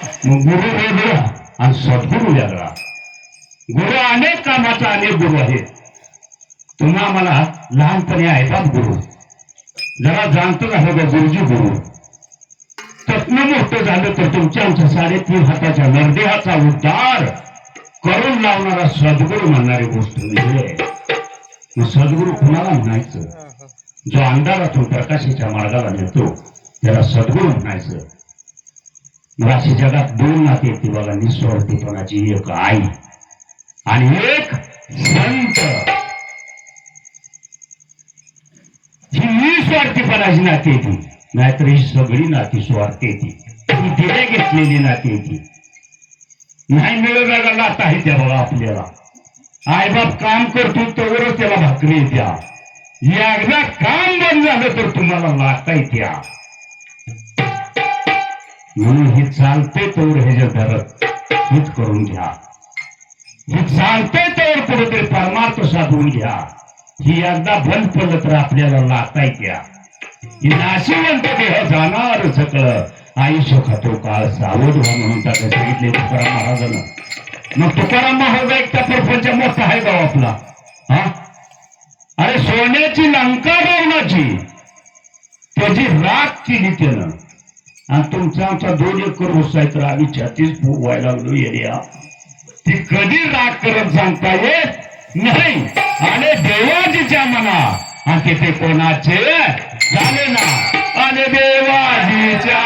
मग गुरु वेगळा आणि सद्गुरू वेगळा गुरु अनेक कामाचा अनेक गुरु आहेत. तुम्हा मला लहानपणी ऐकतात गुरु. जरा जाणतो का का गुरुजी गुरु. तत्न मोठं झालं तर तुमच्या आमच्या साडेतीन हाताच्या नरदेहाचा उद्धार करून लावणारा सद्गुरू म्हणणारी गोष्ट म्हणजे सद्गुरु सद्गुरू कुणाला म्हणायचं? जो अंधारातून प्रकाशाच्या मार्गाला नेतो त्याला सद्गुरू म्हणायचं. अशी जगात दोन नाते येते बघा निस्वार्थीपणाची एक आई. आणि एक संत. ही निस्वार्थीपणाची नाती येते नाहीतर ही सगळी नाती स्वार्थ येते ही दिले घेतलेली नाती येते नाही मिळवण्याला नात आहे त्या बघा आपल्याला. आईबाप काम करतो तोवरच त्याला भाकरी द्या. एकदा काम बंद झालं तर तुम्हाला लाता द्या म्हणून हे चालते तोवर हे धरत हित करून घ्या. ही चालते तोवर कुठेतरी परमार्थ साधून घ्या. ही एकदा बंद पडलं तर आपल्याला लाटा घ्या ही नाशिवंत देह जाणार सकळ. आयुष्य खातो काळ सावध व्हा म्हणून त्याला सांगितले तुकाराम महाराजांना. मग तुकाराम महाराज एक त्या प्रपंच मोठा आहे गाव आपला. हा? अरे सोन्याची लंका रावणाची त्याची राग केली त्यानं. आणि तुमचा आमचा दोन एकर ऊस आहे तर आम्ही छातीच व्हायला लागलो एरिया ती कधी राग करत सांगता येत नाही. आणि देवाजीच्या मना. आणि तिथे कोणाचे? झाले ना. आणि देवाजीच्या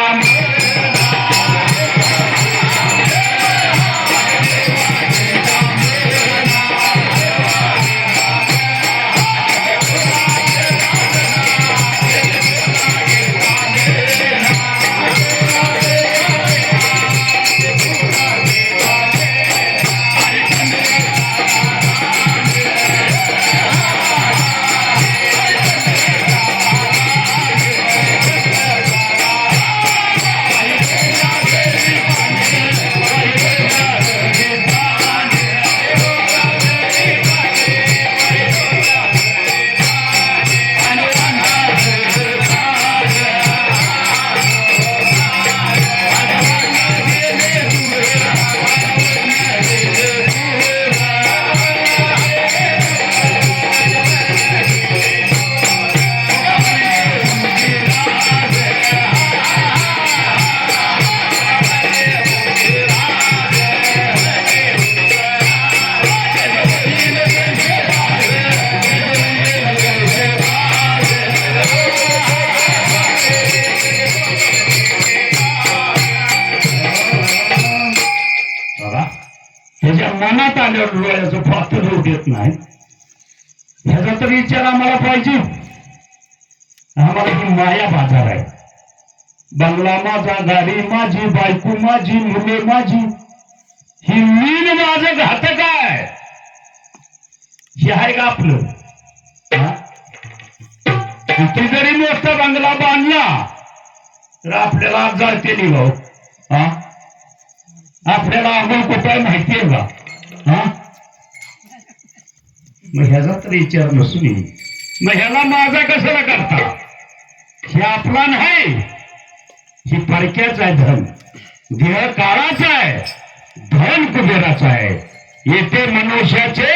आल्यावर डोळ्याचं फातर होऊ देत नाही. ह्याचा तर विचार आम्हाला पाहिजे. आम्हाला ही माया बाजार आहे. बंगला माझा गाडी माझी बायको माझी मुले माझी. ही मीन माझं घातक आहे. हे आहे का आपलं? किती जरी मोठा बंगला बांधला तर आपल्याला आज जाते भाऊ हो. हा? आपल्याला आंघोळ कुठे आहे माहिती आहे का? हा? मग ह्याचा तर विचार नसून मग ह्याला माझा कशाला करता? हे आपला नाही. हे परक्याच आहे धन. देह काळाचा आहे. धन कुबेराचा आहे. येथे मनुष्याचे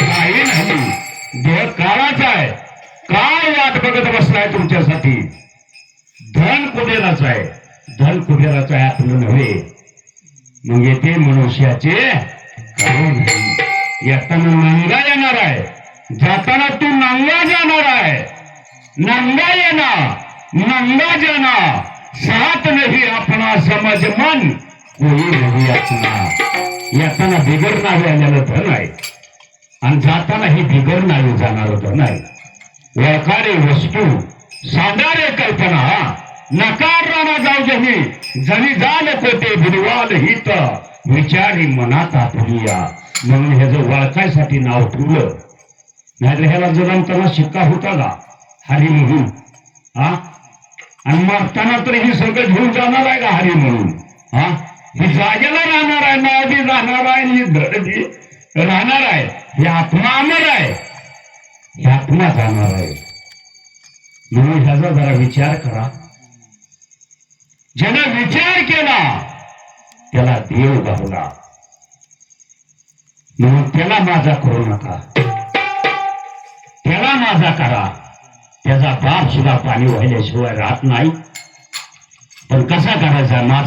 काही नाही. देह काळाचा आहे. काय वाट बघत बसलाय तुमच्यासाठी? धन कुबेराचं आहे. धन कुबेराचं आहे आपलं नव्हे. मग येथे मनुष्याचे हो, हो. करू येताना नंगा येणार आहे. जाताना तू नंगा जाणार आहे. नंगा येणार नंगा जाना साथ नाही आपणा समज मन. कोणी नाही असणार येताना बिगर नावे आलेलं धन आहे. आणि जाताना ही बिगर नावे जाणार धन आहे. व्यापारी वस्तू साधारे कल्पना नकार राणा जाऊ जमी जणी जाल कोटे बिरवाल हित. विचारी मनात आपुलिया म्हणून ह्याचं वळखायसाठी नाव ठेवलं नाहीतर ह्याला जन्मताना शिक्का होता का हरी म्हणून हा? आणि मरताना तर ही सगळं घेऊन जाणार आहे का हरी म्हणून? हा? ही जागेला राहणार आहे नावी राहणार आहे ही धड राहणार आहे ही आत्मा अमर आहे ही आत्मा जाणार आहे. म्हणून ह्याचा जरा विचार करा. ज्यानं विचार केला त्याला देव गावला म्हणून त्याला माझा करू. नका त्याला माझा करा. त्याचा बाप सुद्धा पाणी व्हायल्याशिवाय राहत नाही. पण कसा करायचा? माझा